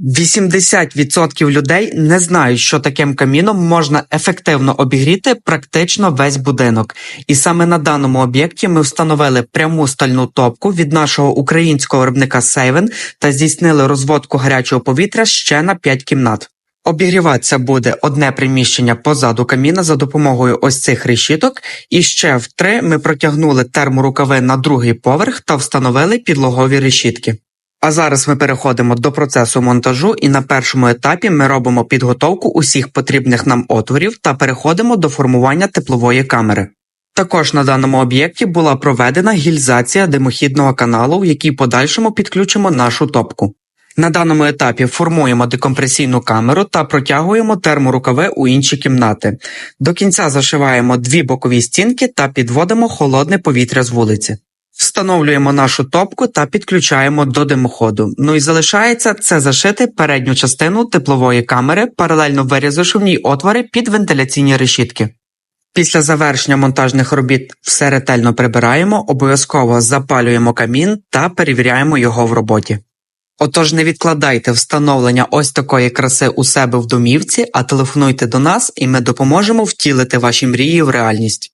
80% людей не знають, що таким каміном можна ефективно обігріти практично весь будинок. І саме на даному об'єкті ми встановили пряму стальну топку від нашого українського виробника Сейвен та здійснили розводку гарячого повітря ще на 5 кімнат. Обігріватися буде одне приміщення позаду каміна за допомогою ось цих решіток, і ще в три ми протягнули терморукави на другий поверх та встановили підлогові решітки. А зараз ми переходимо до процесу монтажу, і на першому етапі ми робимо підготовку усіх потрібних нам отворів та переходимо до формування теплової камери. Також на даному об'єкті була проведена гільзація димохідного каналу, в який подальшому підключимо нашу топку. На даному етапі формуємо декомпресійну камеру та протягуємо терморукави у інші кімнати. До кінця зашиваємо дві бокові стінки та підводимо холодне повітря з вулиці. Встановлюємо нашу топку та підключаємо до димоходу. Ну і залишається це зашити передню частину теплової камери, паралельно вирізавши в ній отвори під вентиляційні решітки. Після завершення монтажних робіт все ретельно прибираємо, обов'язково запалюємо камін та перевіряємо його в роботі. Отож, не відкладайте встановлення ось такої краси у себе в домівці, а телефонуйте до нас, і ми допоможемо втілити ваші мрії в реальність.